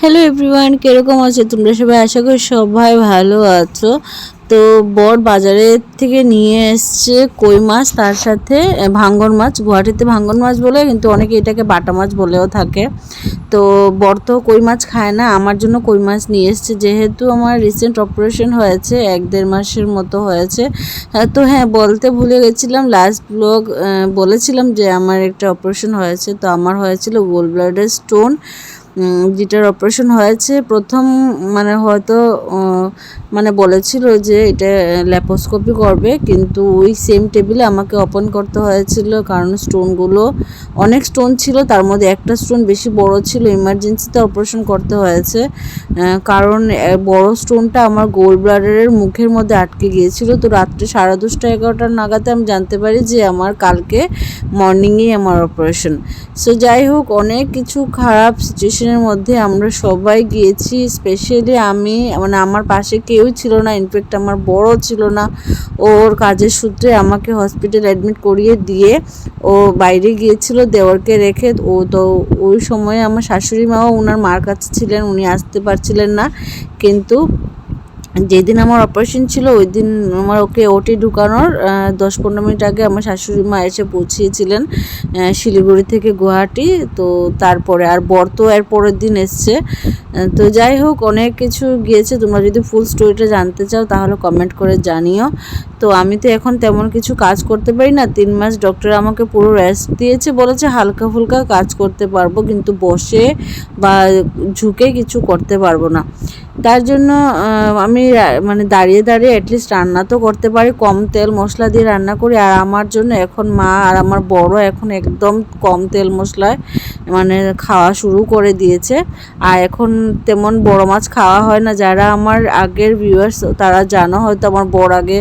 Hello everyone কীরকম আছে তোমরা সবাই? আশা করি সবাই ভালো আছো। তো বর বাজারে থেকে নিয়ে এসছে কই মাছ তার সাথে ভাঙ্গন মাছ গুয়াহাটিতে ভাঙ্গন মাছ বলে কিন্তু অনেকে এটাকে বাটা মাছ বলেও থাকে। তো বর তো কই মাছ খায় না আমার জন্য কই মাছ নিয়ে এসছে। যেহেতু আমার রিসেন্ট অপারেশন হয়েছে এক দেড় মাসের মতো হয়েছে। আহ, তো হ্যাঁ বলতে ভুলে গেছিলাম লাস্ট ব্লগ বলেছিলাম যে আমার একটা অপারেশন হয়েছে। তো আমার হয়েছিল গোল ব্লাডের স্টোন যেটার অপারেশন হয়েছে, প্রথম মানে হয়তো মানে বলেছিল যে এটা ল্যাপোস্কোপি করবে, কিন্তু ওই সেম টেবিলে আমাকে ওপেন করতে হয়েছিল, কারণ স্টোনগুলো অনেক স্টোন ছিল, তার মধ্যে একটা স্টোন বেশি বড় ছিল ইমার্জেন্সিতে অপারেশন করতে হয়েছে কারণ বড় স্টোনটা আমার গোল ব্লাডারের মুখের মধ্যে আটকে গিয়েছিল, তো রাত্রে সাড়ে দশটা এগারোটার নাগাদে আমি জানতে পারি যে আমার কালকে মর্নিংয়েই আমার অপারেশন সো যাই হোক, অনেক কিছু খারাপ সিচুয়েশনের মধ্যে আমরা সবাই গিয়েছি স্পেশালি আমি মানে আমার পাশে কেউ ছিল না ইনফেক্ট আমার বড় ছিল না। ওর কাজের সূত্রে আমাকে হসপিটাল অ্যাডমিট করিয়ে দিয়ে ও বাইরে গিয়েছিল দেওয়ারকে রেখে। ও তো ওই সময়ে আমার শাশুড়ি মাও ওনার মার কাছে ছিলেন, উনি আসতে পারছিলেন না। কিন্তু যেদিন আমার অপারেশন ছিল ওই দিন আমার ওকে ওটি ঢুকানোর দশ পনেরো মিনিট আগে আমার শাশুড়ি মা এসে পৌঁছিয়েছিলেন শিলিগুড়ি থেকে গুয়াহাটি। তো তারপরে আর বর তো এর পরের দিন এসছে। তো যাই হোক, অনেক কিছু গিয়েছে। তোমরা যদি ফুল স্টোরিটা জানতে চাও, তাহলে কমেন্ট করে জানিও। তো আমি তো এখন তেমন কিছু কাজ করতে পারি না। তিন মাস ডক্টর আমাকে পুরো রেস্ট দিয়েছে, বলেছে হালকা ফুলকা কাজ করতে পারব, কিন্তু বসে বা ঝুঁকে কিছু করতে পারব না। তার জন্য আমি মানে দাঁড়িয়ে দাঁড়িয়ে অ্যাটলিস্ট রান্না তো করতে পারি, কম তেল মশলা দিয়ে রান্না করি। আর আমার জন্য এখন মা আর আমার বড় এখন একদম কম তেল মশলায় মানে খাওয়া শুরু করে দিয়েছে। আর এখন তেমন বড় মাছ খাওয়া হয় না। যারা আমার আগের ভিউয়ার্স তারা জানো, হয়তো আমার বড় আগে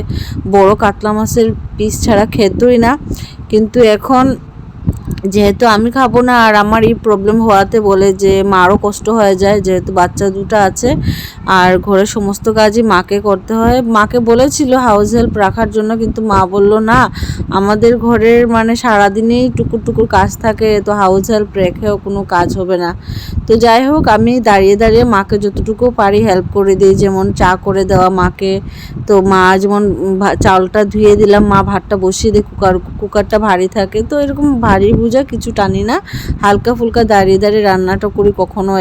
বড় কাতলা মাছের পিস ছাড়া খেতই না। কিন্তু এখন যেহেতু আমি খাব না, আর আমার এই প্রবলেম হওয়াতে বলে যে মারও কষ্ট হয়ে যায়, যেহেতু বাচ্চা দুটো আছে, আর ঘরের সমস্ত কাজই মাকে করতে হয়। মাকে বলেছিল হাউস হেল্প রাখার জন্য, কিন্তু মা বলল, না, আমাদের ঘরের মানে সারাদিনেই টুকুর টুকুর কাজ থাকে, তো হাউস হেল্প রেখেও কোনো কাজ হবে না। তো যাই হোক, আমি দাঁড়িয়ে দাঁড়িয়ে মাকে যতটুকু পারি হেল্প করে দিই, যেমন চা করে দেওয়া মাকে। তো মা যেমন চাউলটা ধুয়ে দিলাম, মা ভাতটা বসিয়ে দিয়ে কুকার কুকারটা ভারী থাকে, তো এরকম ভারী বুঝা কিছু টানি না। হালকা ফুলকা দাঁড়িয়ে দাঁড়িয়ে রান্নাটা করি কখনো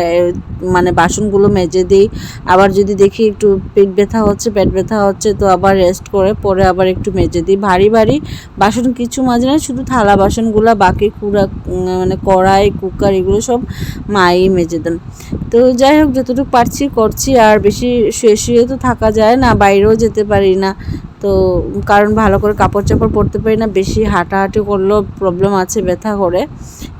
মানে বাসনগুলো মেজে দিই। আবার যদি দেখি একটু পেট ব্যথা হচ্ছে, পেট ব্যথা হচ্ছে, তো আবার রেস্ট করে, পরে আবার একটু মেজে দিই। ভারী ভারী বাসন কিছু মাঝে না শুধু থালা বাসনগুলো, বাকি কুড়া মানে কড়াই, কুকার, এগুলো সব মাই মেজে দেন। তো যাই হোক, যতটুকু পারছি করছি, আর বেশি শুয়ে শুয়ে তো থাকা যায় না, বাইরেও যেতে পারি না। তো কারণ ভালো করে কাপড় চাপড় পরতে পারি না, বেশি হাঁটাহাঁটি করলেও প্রবলেম আছে, ব্যথা করে।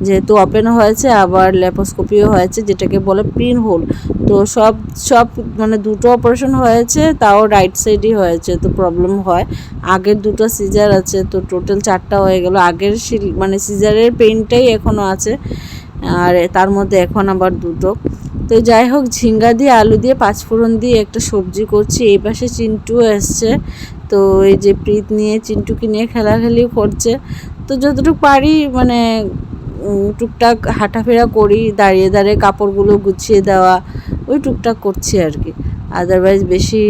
যেহেতু ওপেনও হয়েছে, আবার ল্যাপোস্কোপিও হয়েছে, যেটাকে বলে পিন হোল তো সব সব মানে দুটো অপারেশন হয়েছে, তাও রাইট সাইডই হয়েছে, তো প্রবলেম হয়। আগের দুটো সিজার আছে, তো টোটাল চারটা হয়ে গেল। আগের মানে সিজারের পেইনটাই এখনও আছে, আর তার মধ্যে এখন আবার দুটো। তো যাই হোক, ঝিঙ্গা দিয়ে, আলু দিয়ে, পাঁচফোড়ন দিয়ে একটা সবজি করছি। এই পাশে চিন্টু এসছে। তো এই যে প্রীত নিয়ে, চিন্টুকে নিয়ে খেলাখেলি করছে। তো যতটুকু পারি মানে টুকটাক হাঁটাফেরা করি, দাঁড়িয়ে দাঁড়িয়ে কাপড়গুলো গুছিয়ে দেওয়া, ওই টুকটাক করছি আর কি। আদারওয়াইজ বেশি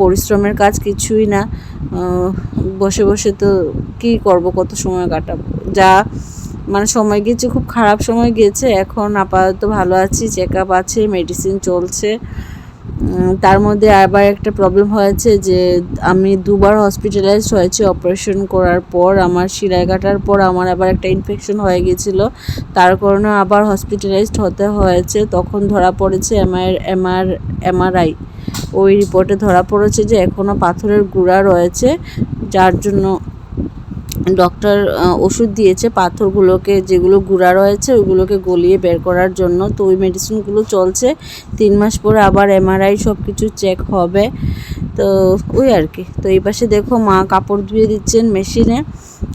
পরিশ্রমের কাজ কিছুই না। বসে বসে তো কী করব, কত সময় কাটাবো? যা মানে সময় গিয়েছে খুব খারাপ সময় গিয়েছে এখন আপাতত ভালো আছি চেক আপ আছে মেডিসিন চলছে। তার মধ্যে আবার একটা প্রবলেম হয়েছে যে আমি দুবার হসপিটালাইজড হয়েছি অপারেশন করার পর, আমার শিরায় কাটার পর আমার আবার একটা ইনফেকশন হয়ে গিয়েছিল। তার কারণে আবার হসপিটালাইজড হতে হয়েছে। তখন ধরা পড়েছে এমআর এমআর এমআরআই ওই রিপোর্টে ধরা পড়েছে যে এখনও পাথরের গুঁড়া রয়েছে, যার জন্য ডক্টর ওষুধ দিয়েছে, পাথরগুলোকে যেগুলো গুঁড়া রয়েছে ওইগুলোকে গলিয়ে বের করার জন্য। তো ওই মেডিসিনগুলো চলছে। তিন মাস পরে আবার এমআরআই সব কিছু চেক হবে। তো ওই আর কি। তো এই পাশে দেখো মা কাপড় ধুয়ে দিচ্ছেন মেশিনে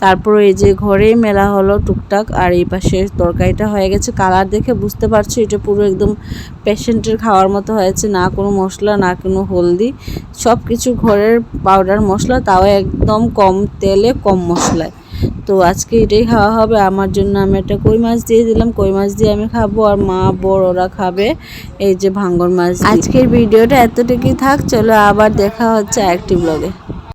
তারপর এই যে ঘরেই মেলা হলো টুকটাক, আর এই পাশে তরকারিটা হয়ে গেছে। কালার দেখে বুঝতে পারছ, এটা পুরো একদম পেশেন্টের খাওয়ার মতো হয়েছে, না কোনো মশলা, না কোনো হলদি। সব কিছু ঘরের পাউডার মশলা, তাও একদম কম তেলে, কম মশলায়। তো আজকে এটাই খাওয়া হবে। আমার জন্য আমি একটা কই মাছ দিয়ে দিলাম। কই মাছ দিয়ে আমি খাব, আর মা বড় ওরা খাবে এই যে ভাঙ্গর মাছ আজকের ভিডিওটা এতটুকুই থাক, চলো আবার দেখা হচ্ছে একটি ব্লগে